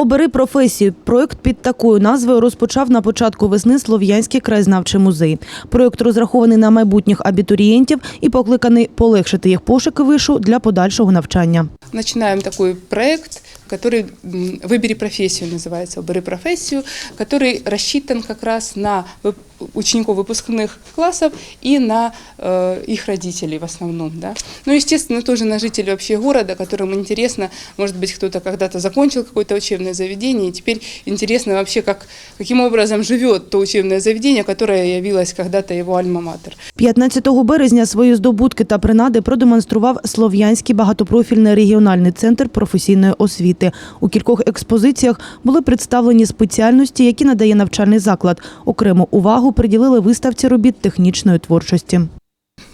Обери професію. Проект під такою назвою розпочав на початку весни Слов'янський краєзнавчий музей. Проект розрахований на майбутніх абітурієнтів і покликаний полегшити їх пошуки вишу для подальшого навчання. начинаем такой проект, который м, «Выбери профессию» называется, «Выбери профессию», который рассчитан как раз на вып- учеников выпускных классов и на э, их родителей в основном. Да? Ну, естественно, тоже на жителей вообще города, которым интересно, может быть, кто-то когда-то закончил какое-то учебное заведение, и теперь интересно вообще, как, каким образом живет то учебное заведение, которое явилось когда-то его альма-матер. 15 березня свої здобутки та принади продемонстрував Слов'янський багатопрофільний регіональний центр професійної освіти. У кількох експозиціях були представлені спеціальності, які надає навчальний заклад. Окрему увагу приділили виставці робіт технічної творчості.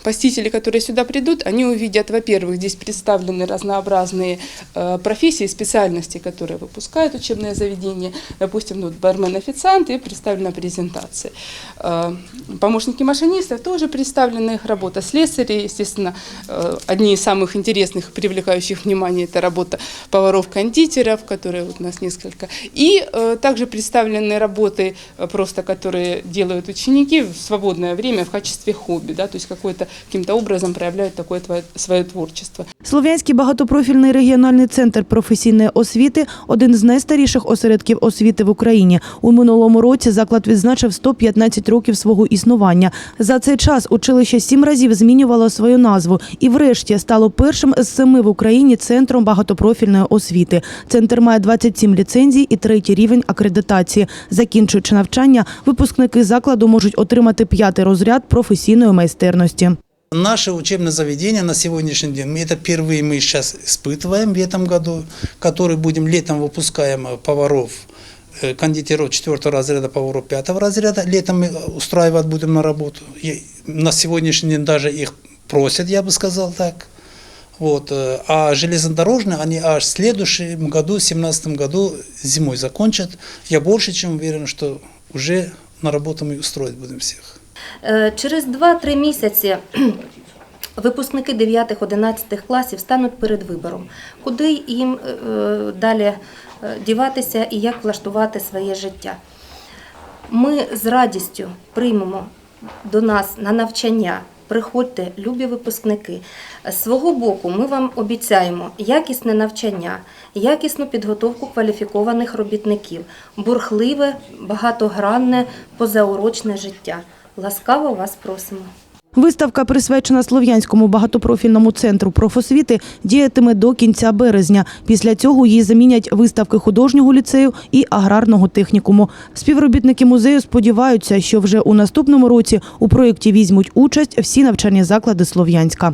Посетители, которые сюда придут, они увидят, во-первых, здесь представлены разнообразные э, профессии, специальности, которые выпускают учебное заведение. Допустим, ну, бармен-официант и представлена презентация. Э, помощники машинистов тоже представлена их работа. Слесари, естественно, э, одни из самых интересных, привлекающих внимание, это работа поваров-кондитеров, которые вот у нас несколько. И также представлены работы, просто которые делают ученики в свободное время в качестве хобби, да, то есть какое-то каким-то образом проявляют такое свое творчество. Слов'янський багатопрофільний регіональний центр професійної освіти один з найстаріших осередків освіти в Україні. У минулому році заклад відзначив 115 років свого існування. За цей час училище сім разів змінювало свою назву і, врешті, стало першим з семи в Україні центром багатопрофільної освіти. Центр має 27 ліцензій і третій рівень акредитації. Закінчуючи навчання, випускники закладу можуть отримати п'ятий розряд професійної майстерності. Наше учебное заведение на сегодняшний день, это впервые мы сейчас испытываем в этом году, который будем летом выпускаем э, поваров, э, кондитеров 4 разряда, поваров 5 разряда. Летом мы устраивать будем на работу. И на сегодняшний день даже их просят, я бы сказал так. Вот. э, А железнодорожные они аж в следующем году, в 2017 году зимой закончат. Я больше чем уверен, что уже на работу мы устроить будем всех. Е, Через 2-3 місяці випускники 9-11 класів стануть перед вибором, куди їм е, далі е, діватися і як влаштувати своє життя. Ми з радістю приймемо до нас на навчання. Приходьте, любі випускники. З свого боку, ми вам обіцяємо якісне навчання, якісну підготовку кваліфікованих робітників, бурхливе, багатогранне, позаурочне життя. Ласкаво вас просимо. Виставка, присвячена Слов'янському багатопрофільному центру профосвіти, діятиме до кінця березня. Після цього її замінять виставки художнього ліцею і аграрного технікуму. Співробітники музею сподіваються, що вже у наступному році у проєкті візьмуть участь всі навчальні заклади Слов'янська.